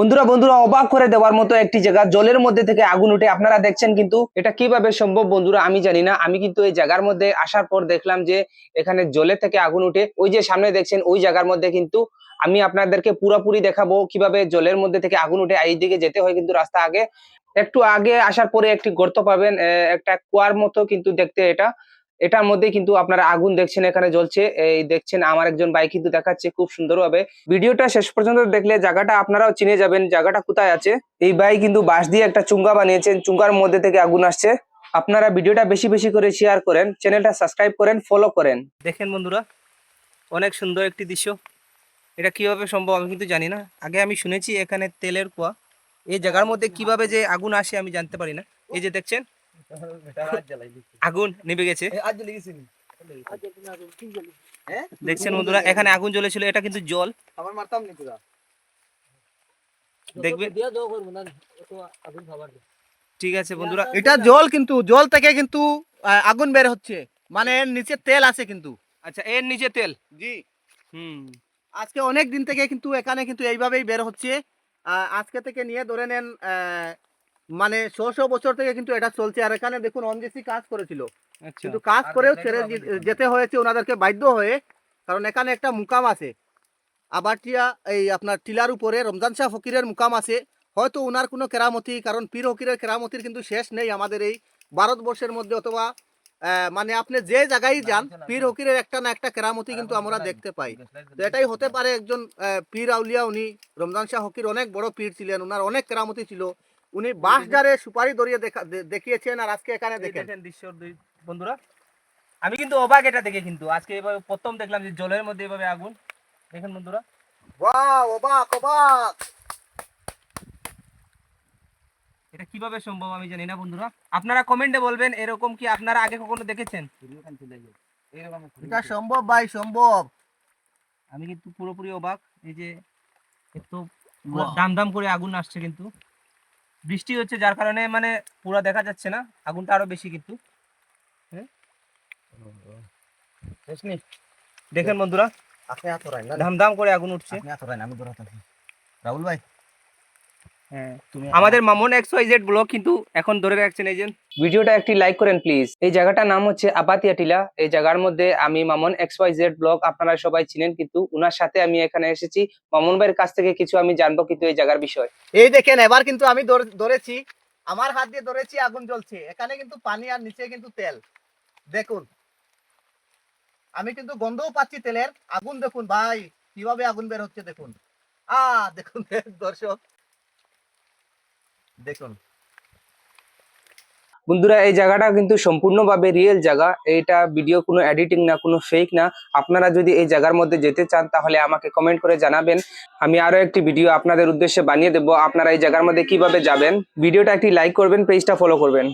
বন্ধুরা বন্ধুরা, অবাক করে দেওয়ার মতো একটি জায়গা। জলের মধ্যে থেকে আগুন উঠে আপনারা দেখছেন কিন্তু এটা কীভাবে সম্ভব বন্ধুরা আমি জানি না। আমি কিন্তু এই জায়গার মধ্যে আসার পর দেখলাম যে এখানে জলে থেকে আগুন উঠে, ওই যে সামনে দেখছেন ওই জায়গার মধ্যে কিন্তু আমি আপনাদেরকে পুরোপুরি দেখাবো কীভাবে জলের মধ্যে থেকে আগুন উঠে এই দিকে যেতে হয় কিন্তু রাস্তা আগে। একটু আগে আসার পরে একটি গর্ত পাবেন একটা কুয়ার মতো কিন্তু দেখতে এটা। এটার মধ্যে কিন্তু আপনারা আগুন দেখছেন, এখানে জ্বলছে। এই দেখছেন, আমার একজন ভাই কিন্তু দেখাচ্ছে খুব সুন্দরভাবে। ভিডিওটা শেষ পর্যন্ত দেখলে জায়গাটা আপনারাও চিনে যাবেন, জায়গাটা কোথায় আছে। এই ভাই কিন্তু বাঁশ দিয়ে একটা চুঙ্গা বানিয়েছেন, চুঙ্গার মধ্যে থেকে আগুন আসছে। আপনারা ভিডিওটা বেশি বেশি করে শেয়ার করেন চ্যানেলটা সাবস্ক্রাইব করেন ফলো করেন। দেখেন বন্ধুরা, অনেক সুন্দর একটি দৃশ্য। এটা কীভাবে সম্ভব আমি কিন্তু জানি না। আগে আমি শুনেছি এখানে তেলের কুয়া। এই জায়গার মধ্যে কীভাবে যে আগুন আসে আমি জানতে পারি না। এই যে দেখছেন আগুন নিভে গেছে। দেখছেন বন্ধুরা এখানে আগুন জ্বলেছিল এটা কিন্তু জল। আমার মারতাম নি তোরা। দেখবে ঠিক আছে বন্ধুরা এটা জল কিন্তু জল থেকে কিন্তু আগুন বের হচ্ছে। মানে এর নিচে তেল আছে কিন্তু। আচ্ছা এর নিচে তেল? জি। হুম। আজকে অনেক দিন থেকে কিন্তু এখানে কিন্তু এইভাবেই বের হচ্ছে। আহ, আজকে থেকে নিয়ে ধরে নেন আহ, মানে শো শো বছর থেকে কিন্তু এটা চলছে। আর এখানে দেখুন অনজেসি কাজ করেছিল। আচ্ছা। কিন্তু কাজ করেও ছেড়ে যেতে হয়েছে ওনাদেরকে বাধ্য হয়ে। কারণ এখানে একটা মুকাম আছে। আবারটিয়া এই আপনার টিলার উপরে রমজান শাহ ফকিরের মুকাম আছে। হয়তো ওনার কোনো কেরামতি কারণ পীর ফকিরের কেরামতির কিন্তু শেষ নেই আমাদের এই ভারতবর্ষের মধ্যে অথবা মানে আপনি যে জায়গায় যান পীর হকিরের একটা না একটা কেরামতি কিন্তু আমরা দেখতে পাই। তো এটাই হতে পারে একজন পীর আউলিয়া উনি রমজান শাহ হকির অনেক বড় পীর ছিলেন। ওনার অনেক কেরামতি ছিল। উনি বাঁশ জারে সুপারি দড়িয়ে দেখা দেখিয়েছেন আর আজকে এখানে দেখেন। দৃশ্য বন্ধুরা। আমি কিন্তু অবাক এটা দেখে কিন্তু। আজকে এভাবে প্রথম দেখলাম যে জলের মধ্যে এভাবে আগুন। দেখেন বন্ধুরা। ওয়াও অবাক অবাক। এটা কীভাবে সম্ভব আমি জানি না বন্ধুরা। আপনারা কমেন্টে বলবেন এরকম কি আপনারা আগে কখনো দেখেছেন? এটা সম্ভব ভাই সম্ভব। আমি কিন্তু পুরোপুরি অবাক। এই যে বাহ। দাম দাম করে আগুন আসছে কিন্তু। বৃষ্টি হচ্ছে যার কারণে মানে পুরা দেখা যাচ্ছে না আগুনটা আরও বেশি কিন্তু। হ্যাঁ? দেখেন বন্ধুরা আপনি এত ধরাই না। ধাম ধাম করে আগুন উঠছে। আমি রাহুল ভাই আমাদের Mamun X Y Z blog কিন্তু এখন ধরে রাখছেন এই যে ভিডিওটা একটি লাইক করেন প্লিজ এই জায়গাটার নাম হচ্ছে আপাতিয়া টিলা এই জায়গার মধ্যে আমি Mamun X Y Z blog আপনারা সবাই চিনেন কিন্তু উনার সাথে আমি এখানে এসেছি। মামুন ভাইয়ের কাছ থেকে কিছু আমি জানব কিন্তু এই জায়গার বিষয়। এই দেখেন এবার কিন্তু আমি ধরেছি আমার হাত দিয়ে ধরেছি আগুন জ্বলছে। এখানে কিন্তু পানি আর নিচে কিন্তু তেল। দেখুন আমি কিন্তু গন্ধও পাচ্ছি তেলের। আগুন দেখুন ভাই কীভাবে আগুন বের হচ্ছে দেখুন। আ দেখুন দর্শক। দেখুন। বন্ধুরা, এই জায়গাটা কিন্তু সম্পূর্ণভাবে রিয়েল জায়গা। এইটা ভিডিও কোনো এডিটিং না, কোনো ফেক না। আপনারা যদি এই জায়গার মধ্যে যেতে চান, তাহলে আমাকে কমেন্ট করে জানাবেন। আমি আরও একটি ভিডিও আপনাদের উদ্দেশ্যে বানিয়ে দেবো। আপনারা এই জায়গার মধ্যে কীভাবে যাবেন? ভিডিওটা একটি লাইক করবেন পেজটা ফলো করবেন।